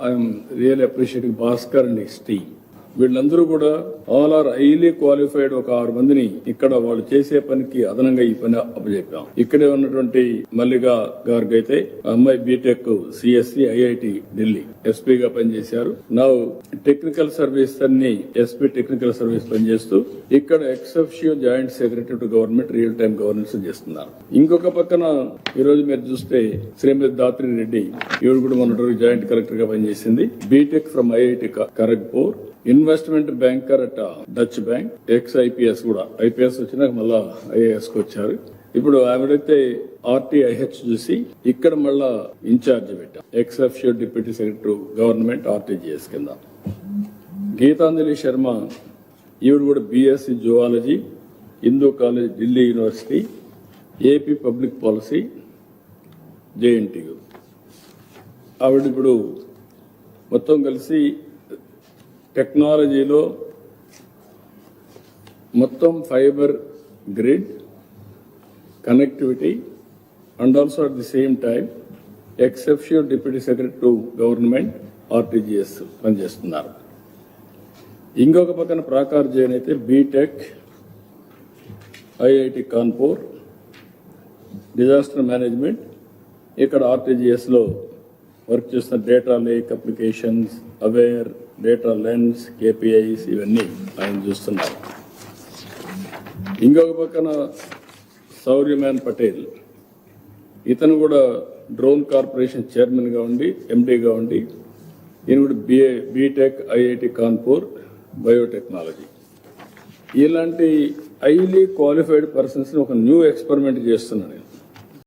I am really appreciating Bhaskar and his team. వీళ్ళందరూ కూడా all are highly qualified ఒక ఆరు మందిని ఇక్కడ వాళ్ళు చేసే పనికి అదనంగా ఈ పని అప్పచెప్పాం ఇక్కడే ఉన్నటువంటి మల్లిగా గారికి అయితే అమ్మాయి బీటెక్ సిఎస్సి ఐఐటి ఢిల్లీ ఎస్పీగా పనిచేశారు. నా టెక్నికల్ సర్వీస్ అన్ని ఎస్పీ టెక్నికల్ సర్వీస్ పనిచేస్తూ ఇక్కడ ex officio joint secretary to government real time governance చేస్తున్నారు. ఇంకొక పక్కన ఈ రోజు మీరు చూస్తే శ్రీమతి దాత్రి రెడ్డి ఈవిడ కూడా మొన్నటి జాయింట్ కలెక్టర్గా పనిచేసింది BTech from IIT Kharagpur investment banker at Deutsche bank ex IPS కూడా. ఐపీఎస్ వచ్చినాక మళ్ళా ఐఏఎస్కి వచ్చారు. ఇప్పుడు ఆవిడైతే ఆర్టీఐహెచ్ చూసి ఇక్కడ మళ్ళా ఇన్ఛార్జ్ పెట్టాం. ఎక్స్ఎఫ్ డిప్యూటీ సెక్రటరీ గవర్నమెంట్ ఆర్టీజీఎస్ కింద. గీతాంజలి శర్మ ఈవిడ కూడా BSc zoology Hindu college Delhi university AP public policy JNTU ఆవిడ ఇప్పుడు మొత్తం కలిసి టెక్నాలజీలో మొత్తం fibre grid connectivity and also at the same time ex officio deputy secretary to government RTGS పనిచేస్తున్నారు. ఇంకొక పక్కన ప్రాకార్ జైన్ అయితే BTech IIT Kanpur disaster management ఇక్కడ ఆర్టీజీఎస్లో వర్క్ చేస్తున్న data lake applications aware data lens KPIs ఇవన్నీ ఆయన చూస్తున్నారు. ఇంకొక పక్కన సౌర్యమ్యాన్ పటేల్. ఇతను కూడా డ్రోన్ కార్పొరేషన్ చైర్మన్గా ఉండి ఎండీగా ఉండి ఈయన కూడా BA BTech IIT Kanpur biotechnology ఇలాంటి హైలీ క్వాలిఫైడ్ పర్సన్స్ని ఒక న్యూ ఎక్స్పెరిమెంట్ చేస్తున్నాను నేను